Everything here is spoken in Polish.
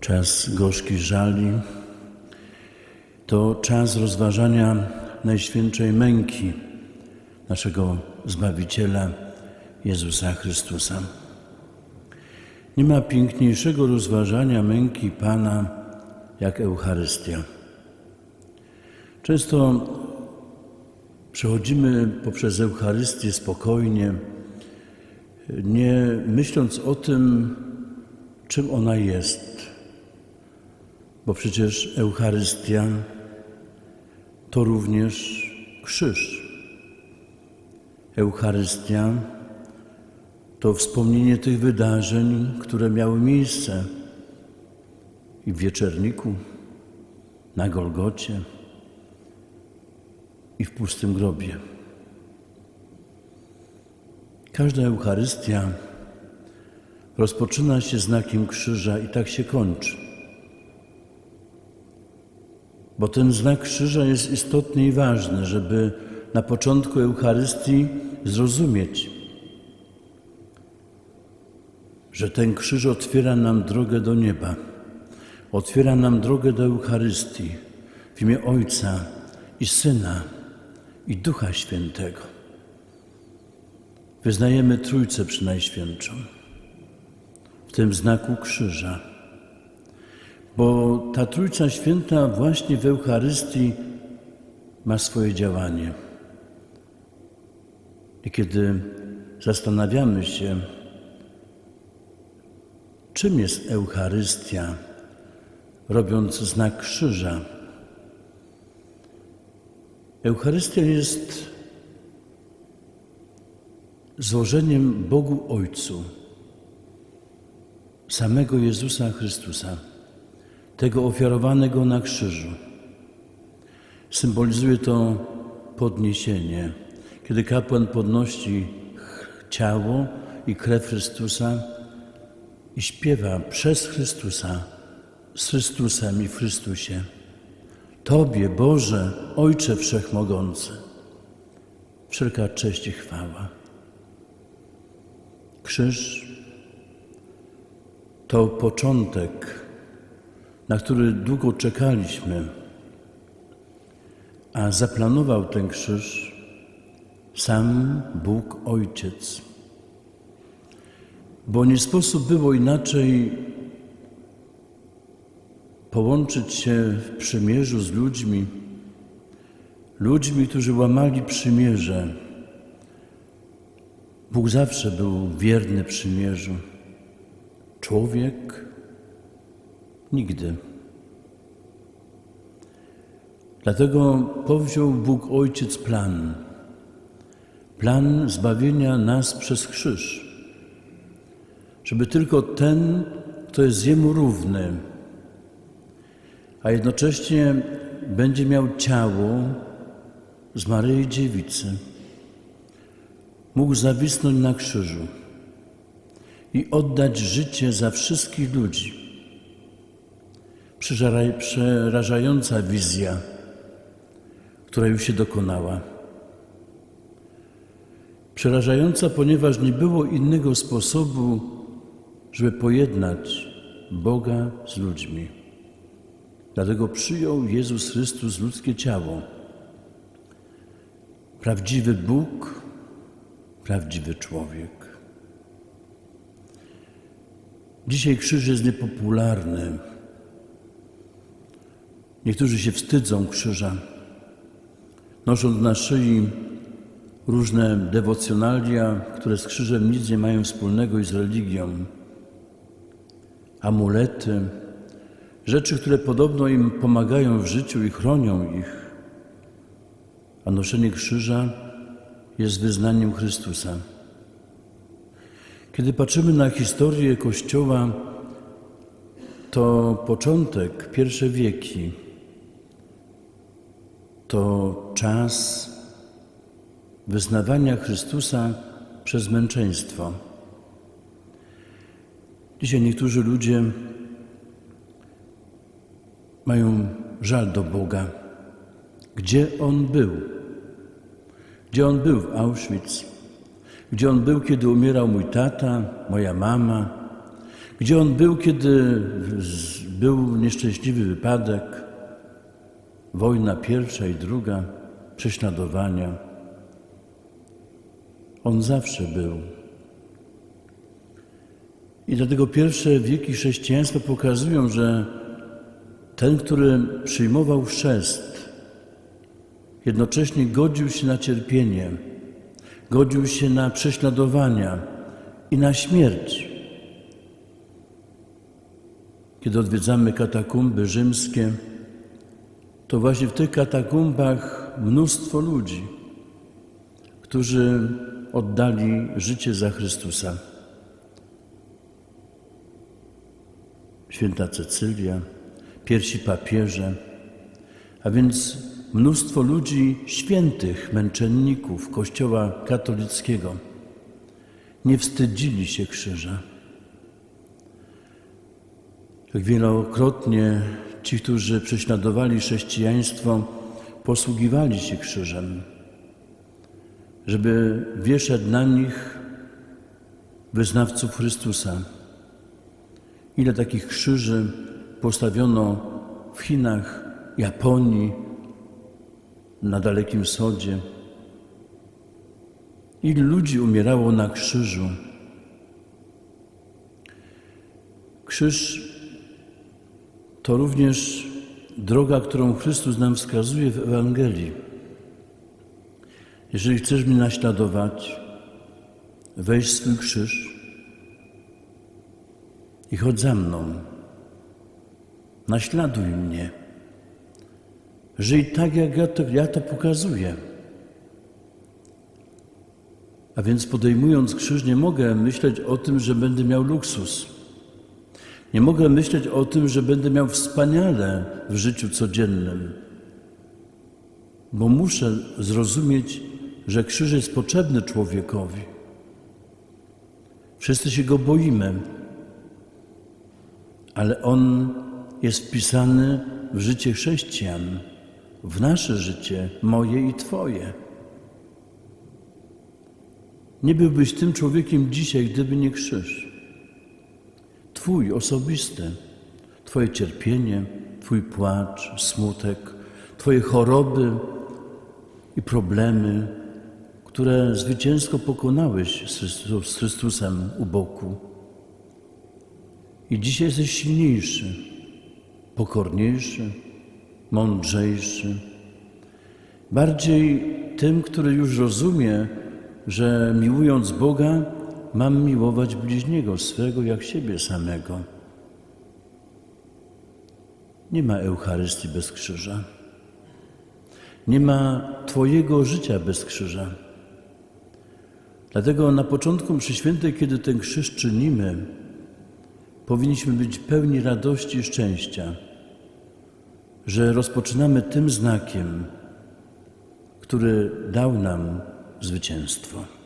czas gorzkich żali, to czas rozważania Najświętszej Męki naszego Zbawiciela Jezusa Chrystusa. Nie ma piękniejszego rozważania męki Pana jak Eucharystia. Często przechodzimy poprzez Eucharystię spokojnie, nie myśląc o tym, czym ona jest. Bo przecież Eucharystia to również krzyż. Eucharystia to wspomnienie tych wydarzeń, które miały miejsce i w wieczerniku, na Golgocie i w pustym grobie. Każda Eucharystia rozpoczyna się znakiem krzyża i tak się kończy. Bo ten znak krzyża jest istotny i ważny, żeby na początku Eucharystii zrozumieć, że ten krzyż otwiera nam drogę do nieba, otwiera nam drogę do Eucharystii w imię Ojca i Syna i Ducha Świętego. Wyznajemy Trójcę Przynajświętszą w tym znaku krzyża, bo ta Trójca Święta właśnie w Eucharystii ma swoje działanie. I kiedy zastanawiamy się, czym jest Eucharystia, robiąc znak krzyża, Eucharystia jest złożeniem Bogu Ojcu samego Jezusa Chrystusa, tego ofiarowanego na krzyżu. Symbolizuje to podniesienie, kiedy kapłan podnosi ciało i krew Chrystusa i śpiewa przez Chrystusa, z Chrystusem i w Chrystusie. Tobie, Boże, Ojcze Wszechmogący, wszelka cześć i chwała. Krzyż to początek, na który długo czekaliśmy, a zaplanował ten krzyż sam Bóg Ojciec. Bo nie sposób było inaczej połączyć się w przymierzu z ludźmi, ludźmi, którzy łamali przymierze. Bóg zawsze był wierny przymierzu. Człowiek nigdy. Dlatego powziął Bóg Ojciec plan. Plan zbawienia nas przez krzyż. Żeby tylko ten, kto jest Jemu równy, a jednocześnie będzie miał ciało z Maryi Dziewicy, mógł zawisnąć na krzyżu i oddać życie za wszystkich ludzi. Przerażająca wizja, która już się dokonała. Przerażająca, ponieważ nie było innego sposobu, żeby pojednać Boga z ludźmi. Dlatego przyjął Jezus Chrystus ludzkie ciało. Prawdziwy Bóg, prawdziwy człowiek. Dzisiaj krzyż jest niepopularny. Niektórzy się wstydzą krzyża, nosząc na szyi różne dewocjonalia, które z krzyżem nic nie mają wspólnego i z religią. Amulety, rzeczy, które podobno im pomagają w życiu i chronią ich. A noszenie krzyża jest wyznaniem Chrystusa. Kiedy patrzymy na historię Kościoła, to początek, pierwsze wieki, to czas wyznawania Chrystusa przez męczeństwo. Dzisiaj niektórzy ludzie mają żal do Boga. Gdzie On był? Gdzie On był w Auschwitz? Gdzie On był, kiedy umierał mój tata, moja mama? Gdzie on był, kiedy był nieszczęśliwy wypadek, wojna pierwsza i druga, prześladowania. On zawsze był. I dlatego pierwsze wieki chrześcijaństwa pokazują, że ten, który przyjmował chrzest, jednocześnie godził się na cierpienie, godził się na prześladowania i na śmierć. Kiedy odwiedzamy katakumby rzymskie, to właśnie w tych katakumbach mnóstwo ludzi, którzy oddali życie za Chrystusa. Święta Cecylia, pierwsi papieże, a więc mnóstwo ludzi świętych, męczenników Kościoła katolickiego nie wstydzili się krzyża. Jak wielokrotnie ci, którzy prześladowali chrześcijaństwo, posługiwali się krzyżem, żeby wieszać na nich wyznawców Chrystusa. Ile takich krzyży postawiono w Chinach, Japonii, na Dalekim Wschodzie. Ilu ludzi umierało na krzyżu. Krzyż to również droga, którą Chrystus nam wskazuje w Ewangelii. Jeżeli chcesz mnie naśladować, weź swój krzyż i chodź za mną. Naśladuj mnie. Żyj tak, jak ja to, ja to pokazuję. A więc podejmując krzyż, nie mogę myśleć o tym, że będę miał luksus. Nie mogę myśleć o tym, że będę miał wspaniale w życiu codziennym, bo muszę zrozumieć, że krzyż jest potrzebny człowiekowi. Wszyscy się go boimy, ale on jest wpisany w życie chrześcijan, w nasze życie, moje i Twoje. Nie byłbyś tym człowiekiem dzisiaj, gdyby nie krzyż. Twój osobisty, Twoje cierpienie, Twój płacz, smutek, Twoje choroby i problemy, które zwycięsko pokonałeś z Chrystus- z Chrystusem u boku. I dzisiaj jesteś silniejszy, pokorniejszy, mądrzejszy. Bardziej tym, który już rozumie, że miłując Boga, mam miłować bliźniego swego jak siebie samego. Nie ma Eucharystii bez krzyża. Nie ma Twojego życia bez krzyża. Dlatego na początku mszy świętej, kiedy ten krzyż czynimy, powinniśmy być pełni radości i szczęścia, że rozpoczynamy tym znakiem, który dał nam zwycięstwo.